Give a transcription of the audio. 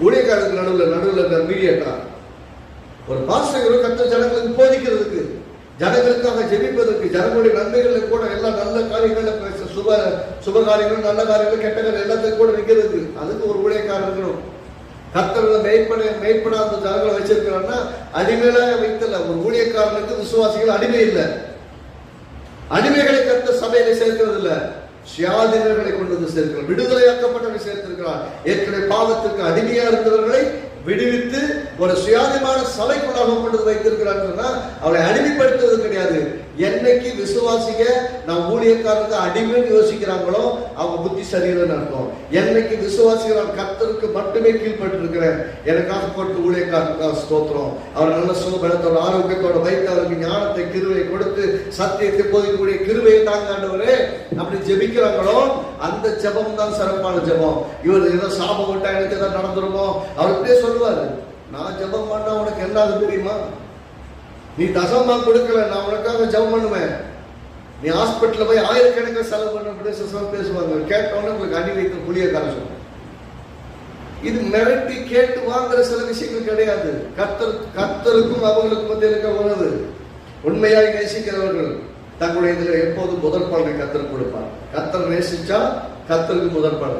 ஊழியக்காரருக்கு நடுவில் நடுவில் இருக்கிற மீடியேட்டா ஒரு பாஸ்டர் கத்த ஜனங்களுக்கு போதிக்கிறதுக்கு ஜனங்களுக்காக ஜெபிப்பதற்கு ஜனங்களுடைய நன்மைகளில் கூட எல்லா நல்ல காரியங்களில் பேச சுப சுப காரியங்கள் நல்ல காரியங்கள் கெட்ட காரியம் எல்லாத்தையும் கூட நிற்கிறதுக்கு அதுக்கு ஒரு ஊழியக்காரர் இருக்கணும் கத்தர்களை மெய்ப்பட மெய்ப்படாத ஜனங்களை வச்சிருக்கிறான்னா அடிமையாக வைத்தல ஒரு ஊழியக்காரனுக்கு விசுவாசிகள் அடிமை இல்லை. அடிமைகளை கத்த சபையில சேர்க்கிறது இல்லை சுயாதீனர்களை கொண்டு வந்து சேர்க்கிறார். விடுதலையாக்கப்பட்டவரை சேர்த்திருக்கிறார். ஏற்கனவே பாவத்திற்கு அடிமையா இருந்தவர்களை விடுவித்து ஒரு சுயாதீனமான சபைக்குள்ளாக கொண்டு வந்து வைத்திருக்கிறாங்கன்னா அவளை அடிமைப்படுத்துவது என்னைக்கு விசுவாசிக நான் ஊழியக்காரருக்கு அடிமைன்னு யோசிக்கிறாங்களோ அவங்க புத்தி சரியில்லைன்னு அர்த்தம். என்னைக்கு விசுவாசிகள் நான் கத்தருக்கு மட்டுமே கீழ்பட்டு இருக்கிறேன் எனக்காக போட்டு ஊழியக்காரருக்காக ஸ்தோத்திரம். அவர் நல்ல சுகபலத்தோட ஆரோக்கியத்தோட வைத்து அவருக்கு ஞானத்தை கிருவை கொடுத்து சத்தியத்தை போதிக்கக்கூடிய கிருவையை தாங்காண்டவரே அப்படி ஜெபிக்கிறாங்களோ அந்த ஜெபம் தான் சிறப்பான ஜெபம். இவர் ஏதோ சாபம் விட்டா எனக்கு ஏதாவது நடந்துருமோ? அவர் இப்படியே சொல்லுவாரு நான் ஜெபம் பண்ணா உனக்கு என்ன தெரியுமா? நீ தசமா கொடுக்கல நான் உனக்காக ஜெபம் பண்ணுவேன். நீ ஹாஸ்பிட்டலில் போய் ஆயிரக்கணக்கில் செலவு பண்ண பேச பேசுவாங்க. கேட்டவொடனே உங்களுக்கு அடி வைத்த புளியக்கார சொல்லுவேன் இது மிரட்டி கேட்டு வாங்குற சில விஷயங்கள் கிடையாது. கத்தர் கத்தருக்கும் அவங்களுக்கும் மத்தியில் இருக்க உணவு. உண்மையாக நேசிக்கிறவர்கள் தங்களுடைய இதில் எப்போதும் முதற்பாடு கத்தர் கொடுப்பார். கத்தர் நேசிச்சா கத்தருக்கு முதற்பாடு.